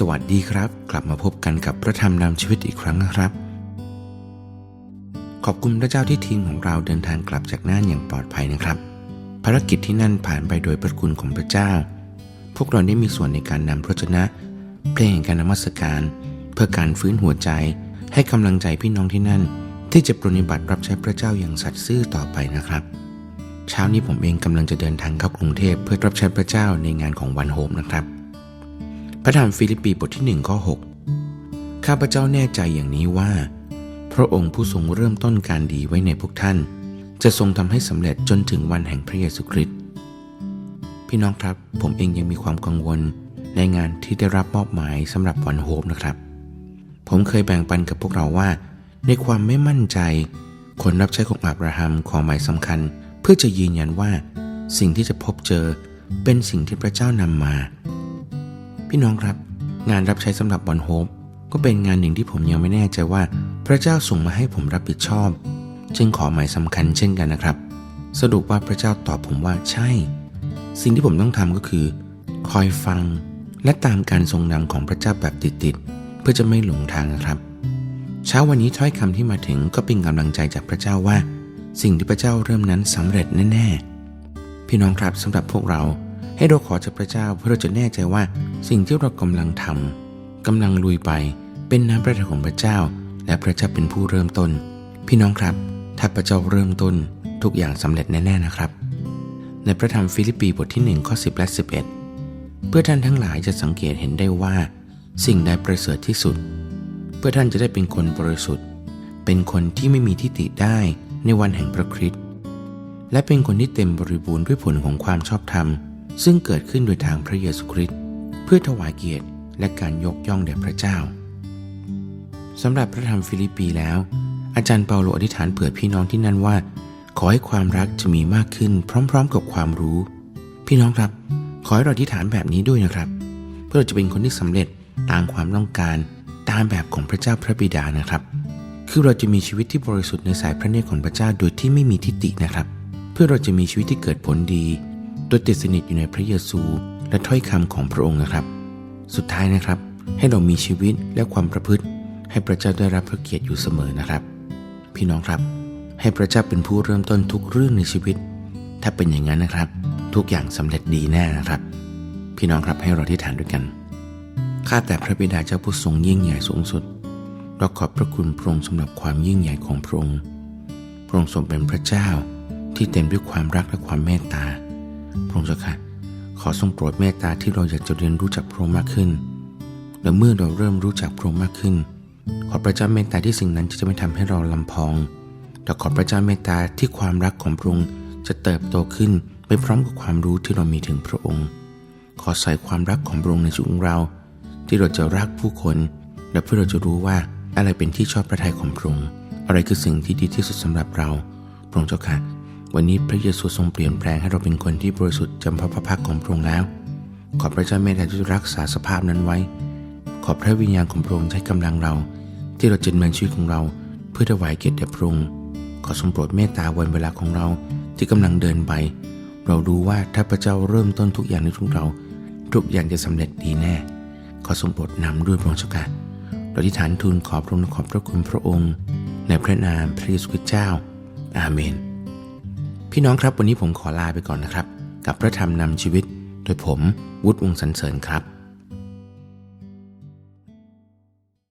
สวัสดีครับ กลับมาพบกันกับพระธรรมนำชีวิตอีกครั้งนะครับ ขอบคุณพระเจ้าที่ทีมของเราเดินทางกลับจากน่านอย่างปลอดภัยนะครับ ภารกิจที่นั่นผ่านไปโดยพระคุณของพระเจ้า พวกเราได้มีส่วนในการนำพระชนะ เพลงการนมัสการ เพื่อการฟื้นหัวใจ ให้กำลังใจพี่น้องที่นั่น ที่จะปรนิบัติรับใช้พระเจ้าอย่างสัตย์ซื่อต่อไปนะครับ เช้านี้ผมเองกำลังจะเดินทางเข้ากรุงเทพเพื่อรับใช้พระเจ้าในงานของวันโฮมนะครับ พระธรรมฟิลิปปีบทที่1ข้อ 6 ข้าพเจ้าแน่ใจอย่างนี้ว่า พระองค์ผู้ทรงเริ่มต้นการดีไว้ในพวกท่าน จะทรงทำให้สำเร็จจนถึงวันแห่งพระเยซูคริสต์พี่น้องครับ ผมเองยังมีความกังวลในงานที่ได้รับมอบหมายสำหรับวันโฮมนะครับ ผมเคยแบ่งปันกับพวกเราว่า ในความไม่มั่นใจ คนรับใช้ของอับราฮัมของหมายสำคัญ เพื่อจะยืนยันว่า สิ่งที่จะพบเจอเป็นสิ่งที่พระเจ้านำมา พี่น้องครับ งานรับใช้สำหรับบอลโฮปก็เป็นงานหนึ่งที่ผมยังไม่แน่ใจว่า พระเจ้าส่งมาให้ผมรับผิดชอบ จึงขอหมายสำคัญเช่นกันนะครับ สรุปว่าพระเจ้าตอบผมว่าใช่ สิ่งที่ผมต้องทำก็คือ คอยฟังและตามการทรงนำของพระเจ้าแบบติดๆเพื่อจะไม่หลงทางนะครับ เช้าวันนี้ถ้อยคำที่มาถึงก็เป็นกำลังใจจากพระเจ้าว่า สิ่งที่พระเจ้าเริ่มนั้นสำเร็จแน่ๆพี่น้องครับสำหรับพวกเรา ให้เราขอจากพระเจ้าเพื่อเราจะแน่ใจว่าสิ่งที่เรากำลังทำกำลังลุยไปเป็นน้ำพระทัยของพระเจ้า และพระเจ้าเป็นผู้เริ่มต้น พี่น้องครับ ถ้าพระเจ้าเริ่มต้นทุกอย่างสำเร็จแน่ๆนะครับ ในพระธรรมฟิลิปปีบทที่1ข้อ10 และ 11 เพื่อท่านทั้งหลายจะสังเกตเห็นได้ว่า สิ่งใดประเสริฐที่สุด เพื่อท่านจะได้เป็นคนบริสุทธิ์ เป็นคนที่ไม่มีทิฏฐิได้ในวันแห่งพระคริสต์และเป็นคนที่เต็มบริบูรณ์ด้วยผลของความชอบธรรม ซึ่งเกิดขึ้นโดยทางพระเยซูคริสต์เพื่อถวายเกียรติและการยกย่องแด่พระเจ้าสำหรับพระธรรมฟิลิปปีแล้ว อาจารย์เปาโลอธิษฐานเผื่อพี่น้องที่นั่นว่า ขอให้ความรักจะมีมากขึ้นพร้อม ๆ กับความรู้ พี่น้องครับ ขอให้เราอธิษฐานแบบนี้ด้วยนะครับ เพื่อเราจะเป็นคนที่สำเร็จตามความต้องการตามแบบของพระเจ้าพระบิดานะครับ คือเราจะมีชีวิตที่บริสุทธิ์ในสายพระเนตรของพระเจ้าโดยที่ไม่มีทิฏฐินะครับ เพื่อเราจะมีชีวิตที่เกิดผลดี โดยติดสนิทอยู่ในพระเยซูและถ้อยคำของพระองค์นะครับ สุดท้ายนะครับ ให้เรามีชีวิตและความประพฤติ ให้พระเจ้าได้รับพระเกียรติอยู่เสมอนะครับ พี่น้องครับ ให้พระเจ้าเป็นผู้เริ่มต้นทุกเรื่องในชีวิต ถ้าเป็นอย่างนั้นนะครับ ทุกอย่างสำเร็จดีแน่นะครับ พี่น้องครับให้เราที่ฐานด้วยกันข้าแต่พระบิดาเจ้าผู้ทรงยิ่งใหญ่สูงสุดเราขอบพระคุณพระองค์สำหรับความยิ่งใหญ่ของพระองค์พระองค์ทรงเป็นพระเจ้าที่เต็มด้วยความรักและความเมตตา พระองค์เจ้าค่ะขอทรงโปรดเมตตาที่เราอยากจะเรียนรู้จักพระองค์มากขึ้น และเมื่อเราเริ่มรู้จักพระองค์มากขึ้น ขอพระเจ้าเมตตาที่สิ่งนั้นจะไม่ทำให้เราลำพอง แต่ขอพระเจ้าเมตตาที่ความรักของพระองค์จะเติบโตขึ้นไปพร้อมกับความรู้ที่เรามีถึงพระองค์ ขอใส่ความรักของพระองค์ในชีวิตของเรา ที่เราจะรักผู้คน และเพื่อเราจะรู้ว่าอะไรเป็นที่ชอบพระทัยของพระองค์อะไรคือสิ่งที่ดีที่สุดสำหรับเราพระองค์เจ้าค่ะ วันนี้พระเยซูทรงเปลี่ยนแปลงให้เราเป็นคนที่บริสุทธิ์จำพระพระพักของพระองค์แล้ว ขอพระเจ้าเมตตาที่รักษาสภาพนั้นไว้ ขอพระวิญญาณของพระองค์ใช้กำลังเรา ที่เราจะดำเนินชีวิตของเรา เพื่อถวายเกียรติแด่พระองค์ขอทรงโปรดเมตตาวันเวลาของเราที่กำลังเดินไป เรารู้ว่าถ้าพระเจ้าเริ่มต้นทุกอย่างในทุกเราทุกอย่างจะสำเร็จดีแน่ ขอทรงโปรดนำด้วยพระองค์เจ้าค่ะเราที่ฐานทูลขอพระองค์ขอบพระคุณพระองค์ ในพระนามพระเยซูคริสต์เจ้า อาเมน พี่น้องครับวันนี้ผมขอลาไปก่อนนะครับ กับพระธรรมนำชีวิต โดยผมวุฒิวงสันเสริญครับ